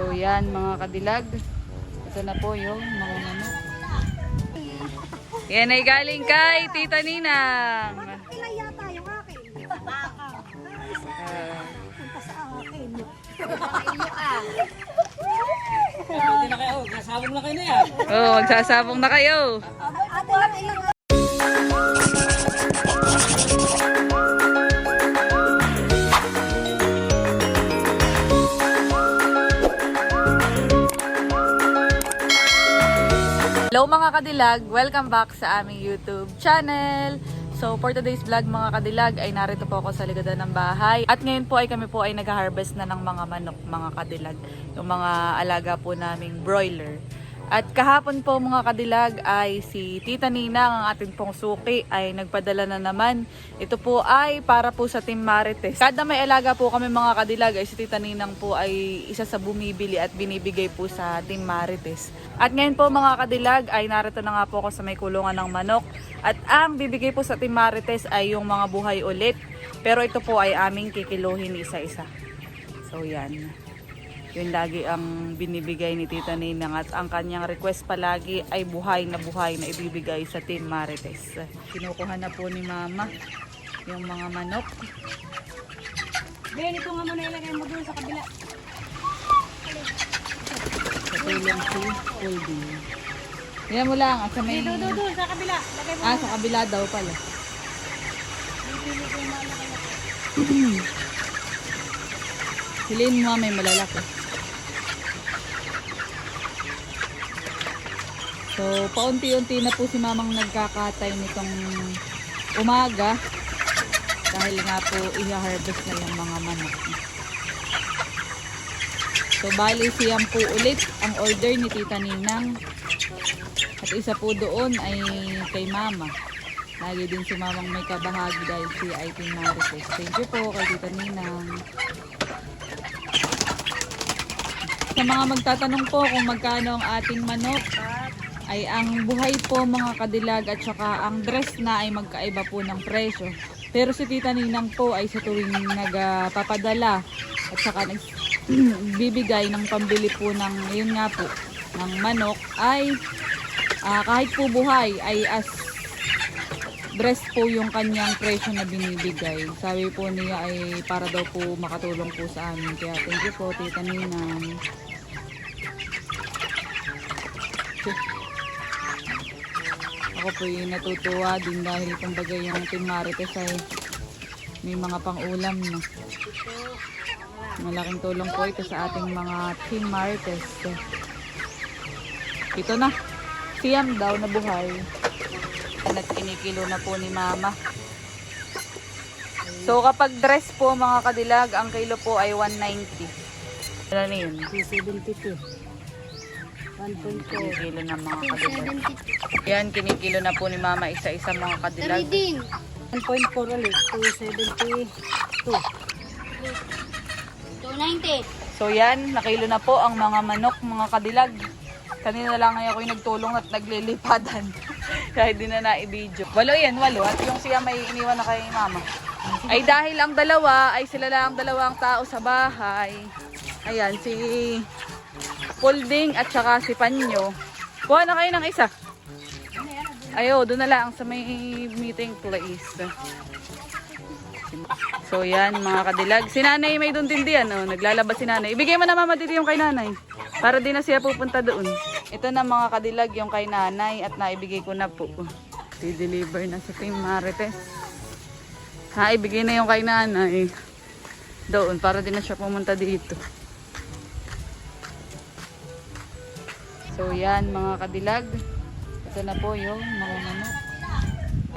So yan mga kadilag. Ito na po yung mga manok. Yan ay galing kay Tita Ninang. Ilan yata yung akin? Ah, Punta sa akin. Pwede na kayo, nasabong na kayo na yan. oh, magsasabong na kayo. Ate lang ilang Hello mga kadilag! Welcome back sa aming YouTube channel! So for today's vlog mga kadilag ay narito po ako sa likodan ng bahay. At ngayon po ay kami po ay nag-harvest na ng mga manok mga kadilag. Yung mga alaga po naming broiler. At kahapon po mga kadilag ay si Tita Nina, ang ating pong suki, ay nagpadala na naman. Ito po ay para po sa Team Marites. Kada may alaga po kami mga kadilag ay si Tita Ninang po ay isa sa bumibili at binibigay po sa Team Marites. At ngayon po mga kadilag ay narito na nga po ako sa may kulungan ng manok. At ang bibigay po sa Team Marites ay yung mga buhay ulit. Pero ito po ay aming kikiluhin isa-isa. So yan. Yun lagi ang binibigay ni Tita Ninang at ang kanyang request palagi ay buhay na buhay na ibibigay sa Team Marites. Kinukuha na po ni Mama yung mga manok. Ben, ito nga muna ilagay mo doon sa kabila. Sa tulong si Holding. Yan mo lang. At sa may... Doon, doon, doon, sa kabila. Lagay mo. Ah, sa kabila daw pala. Piliin mo may malalaki. So, paunti-unti na po si mamang nagkakatay nitong umaga. Dahil nga po, i-harvest na yung mga manok. So, bali siyam po ulit ang order ni Tita Ninang. At isa po doon ay kay Mama. Lagi din si Mamang may kabahagi dahil si IT Marites. Thank you po kay Tita Ninang. Sa mga magtatanong po kung magkano ang ating manok, ay ang buhay po mga kadilag at saka ang dress na ay magkaiba po ng presyo. Pero si Tita Ninang po ay sa tuwing nagpapadala at saka nagbibigay ng pambili po ng yun nga po ng manok ay ah, kahit po buhay ay as breast po yung kanyang presyo na binibigay. Sabi po niya ay para daw po makatulong po sa amin. Kaya thank you po Tita Ninang. Ako po yung natutuwa din dahil kumbaga yung Team Marites ay may mga pang-ulam na. Malaking tulong po ito sa ating mga Team Marites. Ito na. Siyam daw na buhay. At kinikilo na po ni Mama. So kapag dress po mga kadilag, ang kilo po ay 190. Ano na yun? 272. 1.4. Kinikilo na mga kadilag. Yan, kinikilo na po ni Mama isa-isa mga kadilag. 1.4 ulit. 272. 290. So yan, nakilo na po ang mga manok, mga kadilag. Kanina lang ay ako yung nagtulong at naglilipadan. Kahit di na na-video. Walo yan, walo. At yung siya may iniwan na kay mama. Ay dahil ang dalawa, ay sila lang ang dalawang tao sa bahay. Ayan, si Pulding at saka si Panyo. Kuha na kayo ng isa. Ayo, doon na lang sa may meeting place. So yan mga kadilag. Si nanay may doon din diyan. Oh. Naglalabas si nanay. Ibigay mo na mama dito yung kay nanay. Para di na siya pupunta doon. Ito na mga kadilag yung kay nanay at naibigay ko na po. I-deliver na sa Team Marites. Ha, ibigay na yung kay nanay. Doon para di na siya pumunta dito. So yan mga kadilag. Ito na po yung mga manok.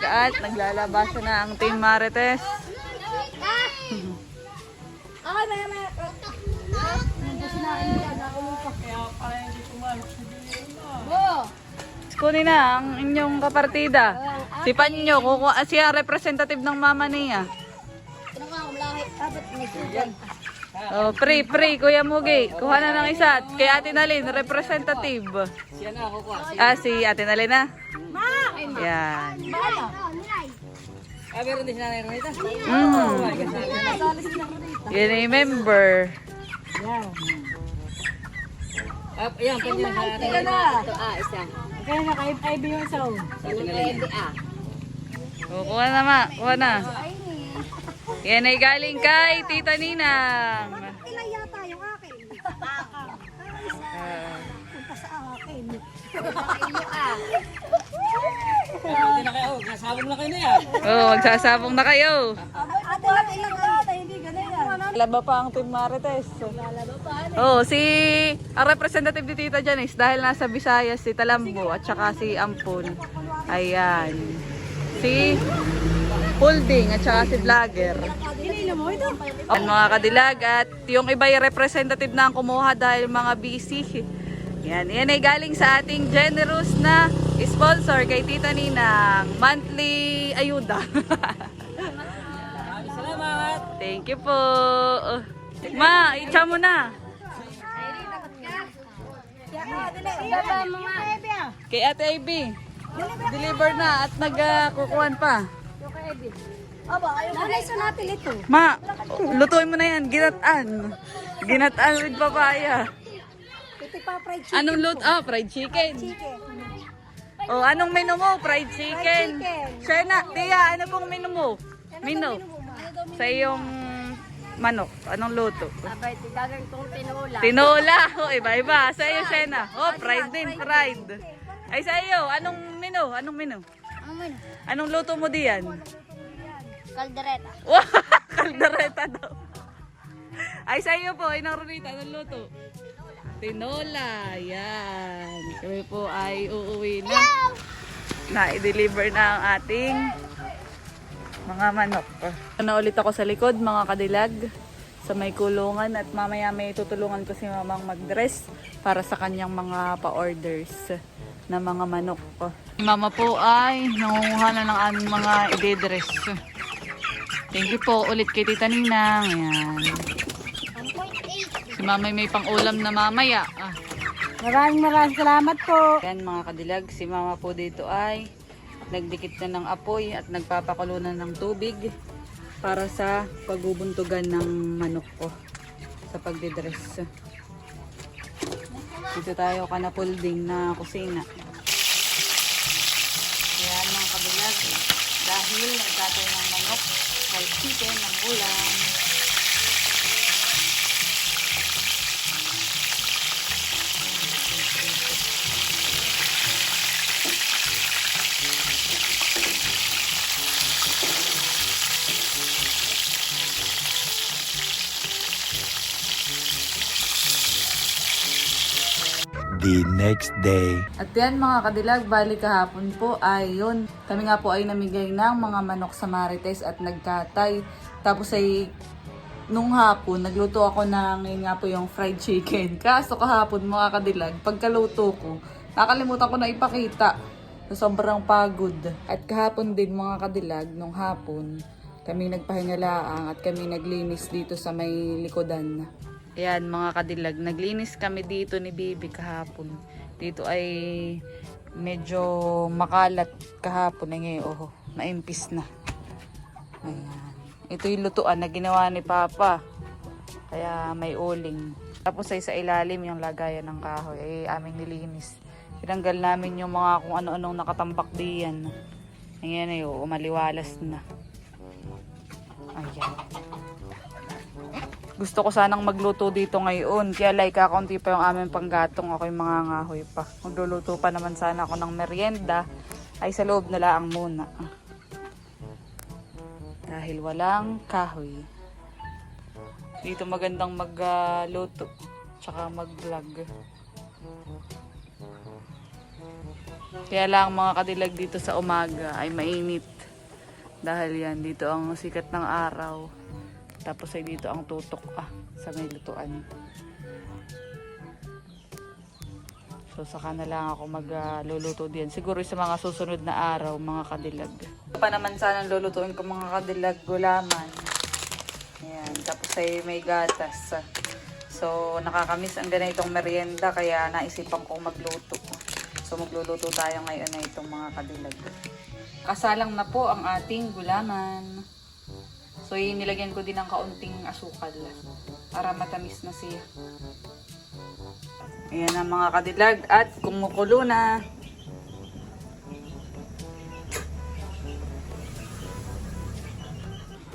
At naglalabas na ang Team Marites. Ay, maya, maya. Kunin na ang inyong kapartida. Si Panyo, kuku ah, siya representative ng mama niya. Oh, pre, pre, Kuya Mugi. Kuha na ng isa. Kay Ate Nalin, representative. Siya na ako ko. Ah, si Ate Nalin na. Yan. Ah, meron din si Nanay Ronita. Mm. Yan ay member. Yan. Ah, ayan, pwede na na. Ito ah, isa. Kaya na kay Ivy yung isaw. Sa atin na rin. ah. O, kuha na ma. Kuha na. Yan ay galing kay Tita Ninang. Ilan yata yung akin? Ah. Punta sa akin. Na kayo. Nasabog na kayo na yan. Oh, magsasabong na kayo. Ate lang ilang hindi ganun yan. Laba pa ang Team Marites. Oh, si ang representative ni Tita Janice dahil nasa Visayas si Talambo at saka si Ampon. Ayan. Si Pulding at saka si Vlogger. Ang mga kadilag at yung iba yung representative na ang kumuha dahil mga busy. Yan, yan ay galing sa ating generous na sponsor kay Tita Ninang. Monthly ayuda. Salamat. Thank you po. Ma, itcha mo na. Kay Ate Ivy. Deliver na at nagkukuhan pa. Aba, ayaw. Nanay sa natin ito. Ma, lutuin mo na yan. Ginataan. Ginataan with papaya. Ito pa fried chicken. Anong luto? Ah, fried chicken. Chicken. Oh, anong menu mo? Fried chicken. Shena, Tia, ano pong menu mo? Menu. Sa iyong manok. Anong luto? Abay, tigagang kong tinula. Tinola. Oh, iba-iba. Sa iyo, Shena. Oh, fried din. Fried. Ay, sa iyo. Anong menu? Anong menu? Ano? Anong luto mo diyan? Kaldereta. Wow, kaldereta daw. Ay, sa iyo po, inang Ronita, anong luto? Tinola, yan. Kami po ay uuwi na. Na-deliver na ang ating mga manok. Ano ulit ako sa likod, mga kadilag, sa may kulungan at mamaya may tutulungan ko si mamang mag-dress para sa kanyang mga pa-orders na mga manok. Mama po ay nangunguha na ng aming mga ide-dress. Thank you po ulit kay Tita Ninang. Ayan. Si Mamay may pang-ulam na mamaya. Ah. Maraming maraming salamat po. Yan mga kadilag, si Mama po dito ay nagdikit na ng apoy at nagpapakulo na ng tubig para sa pagbubuntugan ng manok ko sa pagdidress. Dito tayo kanapulding na kusina. Ayan mga kabilag, dahil nagtatay ng manok, fried chicken, ng ulam. The next day. At yan mga kadilag, bali kahapon po ay yun. Kami nga po ay namigay ng mga manok sa Marites at nagkatay. Tapos ay nung hapon, nagluto ako ng nga po yung fried chicken. Kaso kahapon mga kadilag, pagkaluto ko, nakalimutan ko na ipakita. So, sobrang pagod. At kahapon din mga kadilag, nung hapon, kami nagpahingalaang at kami naglinis dito sa may likodan. Ayan mga kadilag, naglinis kami dito ni Bibi kahapon. Dito ay medyo makalat kahapon ay ngayon. Oh, naimpis na. Ayan. Ito yung lutuan na ginawa ni Papa. Kaya may uling. Tapos ay sa ilalim yung lagayan ng kahoy ay aming nilinis. Tinanggal namin yung mga kung ano-anong nakatambak diyan. Ayan ay oh, maliwalas na. Ayan. Gusto ko sanang magluto dito ngayon. Kaya like kakunti pa yung aming panggatong. Ako yung mga ngahoy pa. Magluluto pa naman sana ako ng merienda. Ay sa loob na laang muna. Dahil walang kahoy. Dito magandang magluto. tsaka mag-vlog. Kaya lang mga kadilag dito sa umaga ay mainit. Dahil yan, dito ang sikat ng araw. Tapos ay dito ang tutok ah, sa may lutuan. So saka na lang ako magluluto din. Siguro sa mga susunod na araw, mga kadilag. Pa naman sana lulutuin ko mga kadilag gulaman. Ayan, tapos ay may gatas. So nakakamiss ang ganitong merienda kaya naisipan kong magluto. So magluluto tayo ngayon na itong mga kadilag. Kasalang na po ang ating gulaman. So, yun, nilagyan ko din ng kaunting asukal para matamis na siya. Ayan ang mga kadilag at kumukulo na.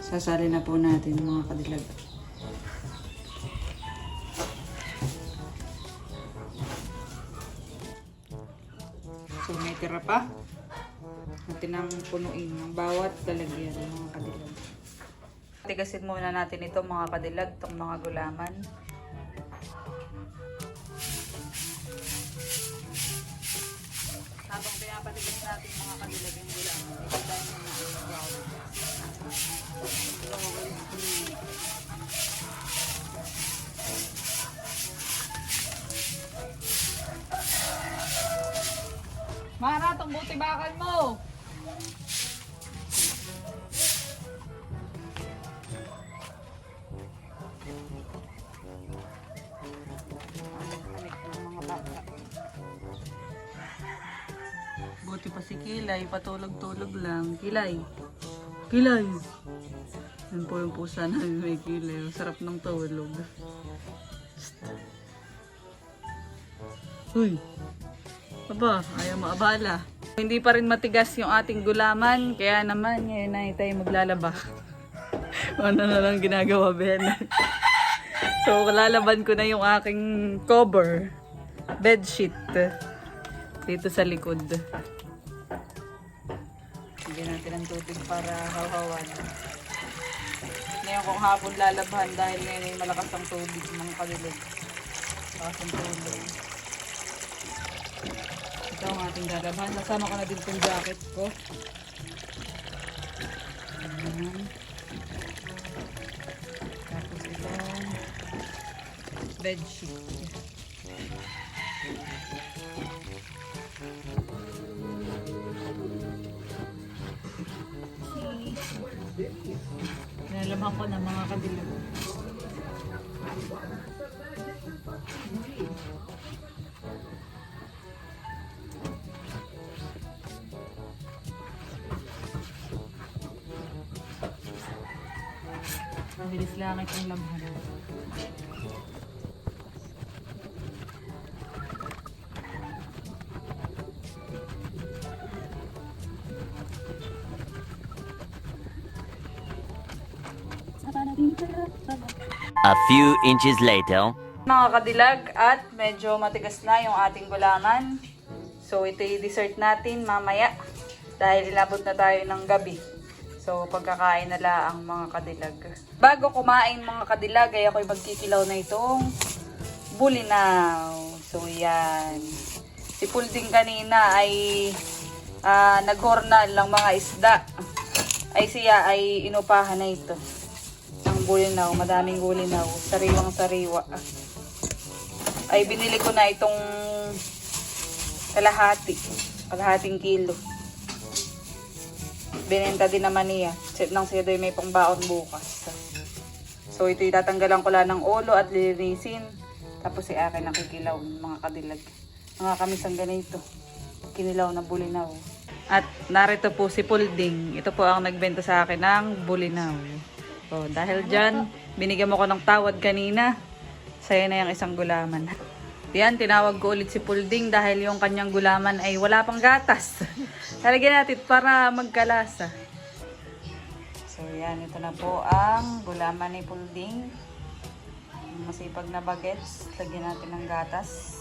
Sasali na po natin mga kadilag. So may tira pa. Natin ang punuin ng bawat lalagyan ng mga kadilag. Tigasin muna natin ito mga kadilag, itong mga gulaman. Habang pinapatigas natin mga kadilag yung gulaman, ito tayo mga bawat. Mara, itong buti bakal mo! Pa si Kilay, patulog-tulog lang. Kilay. Kilay. Yan po yung pusa namin may kilay. Sarap ng tulog. Uy. Aba, ayaw maabala. Hindi pa rin matigas yung ating gulaman. Kaya naman, ngayon na tayo maglalaba. ano na lang ginagawa, Ben? so, lalaban ko na yung aking cover. Bedsheet. Dito sa likod. Natin ng tubig para hawhawan. Ngayon kung hapon lalabahan dahil ngayon ay malakas ang tubig mga kalulog. Malakas ang tubig. Ito ang ating lalabahan. Nasama ko na din itong jacket ko. Ayan. Tapos itong bedsheet. Nalabhan ko na mga kadilag. Mabilis lang itong labhan. Few inches later. Mga kadilag at medyo matigas na yung ating gulaman. So ito yung dessert natin mamaya dahil ilabot na tayo ng gabi. So pagkakain na lang mga kadilag. Bago kumain mga kadilag ay ako'y magkikilaw na itong bulinaw. So yan. Si Pulding kanina ay uh, naghornal ng mga isda. Ay siya ay inupahan na ito ng bulinaw, madaming bulinaw, sariwang sariwa. Ay binili ko na itong kalahati, kalahating kilo. Binenta din naman niya. Nang siya doon may pangbaon bukas. So ito itatanggalan ko lang ng ulo at lilinisin. Tapos si akin nakikilaw mga kadilag. Mga kamisang ganito. Kinilaw na bulinaw. At narito po si Pulding. Ito po ang nagbenta sa akin ng bulinaw. So, dahil dyan, binigyan mo ko ng tawad kanina. Sa'yo na yung isang gulaman. Yan, tinawag ko ulit si Pulding dahil yung kanyang gulaman ay wala pang gatas. Talagyan natin para magkalasa. So, yan. Ito na po ang gulaman ni Pulding. Masipag na bagets. Lagyan natin ng gatas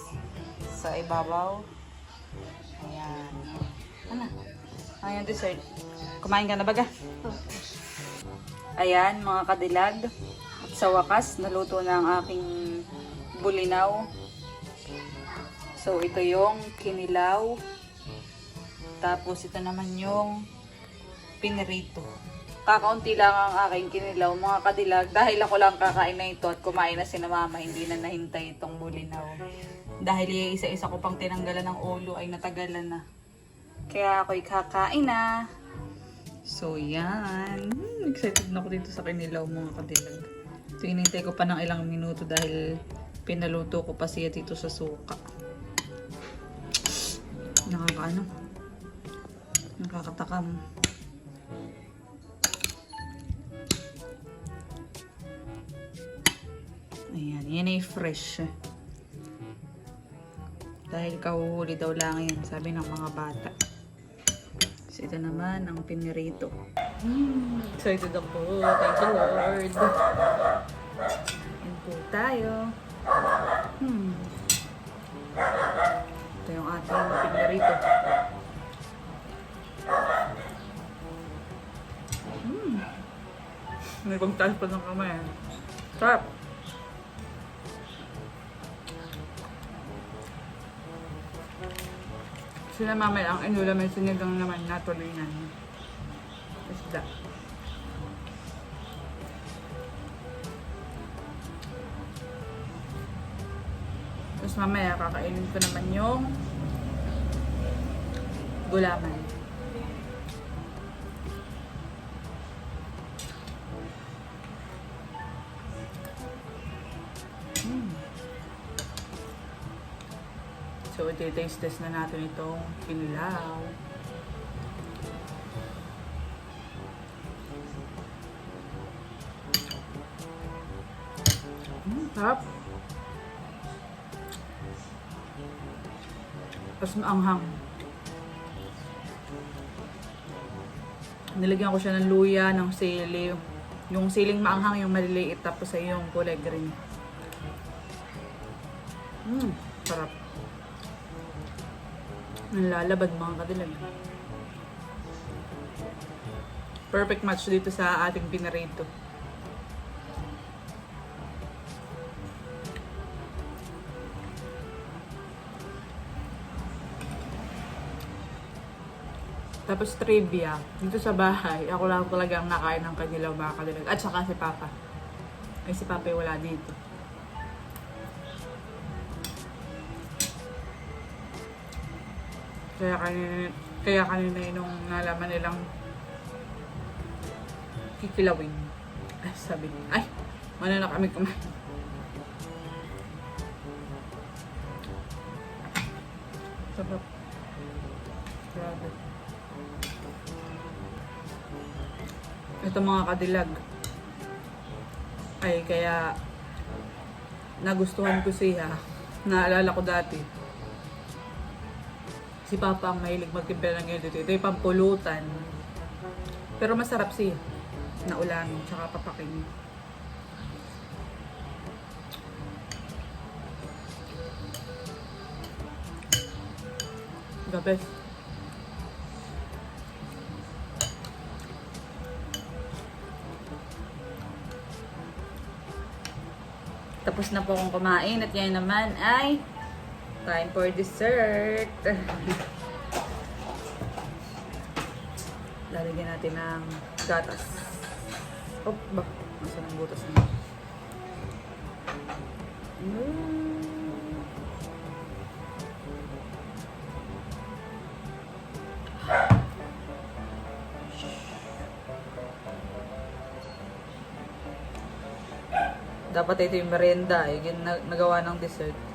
sa ibabaw. Ayan. Ano? Ayan, dessert. Kumain ka na baga? Ayan, mga kadilag. At sa wakas, naluto na ang aking bulinaw. So, ito yung kinilaw. Tapos, ito naman yung pinirito. Kakaunti lang ang aking kinilaw, mga kadilag. Dahil ako lang kakain na ito at kumain na si na mama, hindi na nahintay itong bulinaw. Dahil isa-isa ko pang tinanggalan ng ulo ay natagalan na. Kaya ako'y kakain na. So, yan. Hmm, excited na ako dito sa kinilaw mga kadilag. So, inintay ko pa ng ilang minuto dahil pinaluto ko pa siya dito sa suka. Nakakaano? Nakakatakam. Ayan, yan ay fresh. Dahil kahuhuli daw lang yan, sabi ng mga bata. So ito naman ang pinirito. Mm, excited ako. Thank you Lord. Yan po tayo. Hmm. Ito yung ating pinirito. Hmm. May pagtaas pa ng kamay. Sarap. Sila mamaya ang inula may sinigang naman na tulingan. Isda. Tapos mamaya kakainin ko naman yung gulaman. So, iti-taste test na natin itong kinilaw. Mm, sarap. Tapos maanghang. Nilagyan ko siya ng luya, ng sili. Yung siling maanghang, yung maliliit, tapos ay yung kulay green. Mmm, sarap. Nalalabad mga kadilag. Perfect match dito sa ating pinarito. Tapos trivia, dito sa bahay, ako lang talagang nakain ng kanilang mga kadilag. At saka si Papa. Ay, si Papa wala dito. Kaya kanina, kaya kanina nung nalaman nilang kikilawin. Ay, sabi niya, ay, mana na kami kumain. Sarap. Grabe. Ito mga kadilag. Ay, kaya nagustuhan ko siya. Naalala ko dati. Si Papa ang mahilig magtimpla ng ganito. Ito yung pampulutan. Pero masarap siya. Na ulamin, tsaka papakin. The best. Tapos na po akong kumain at yan naman ay time for dessert. Lalagyan natin ng gatas. Oh, ba? Masa ng butas na. Mm. Dapat ito yung merienda eh. Gin- nagawa ng dessert.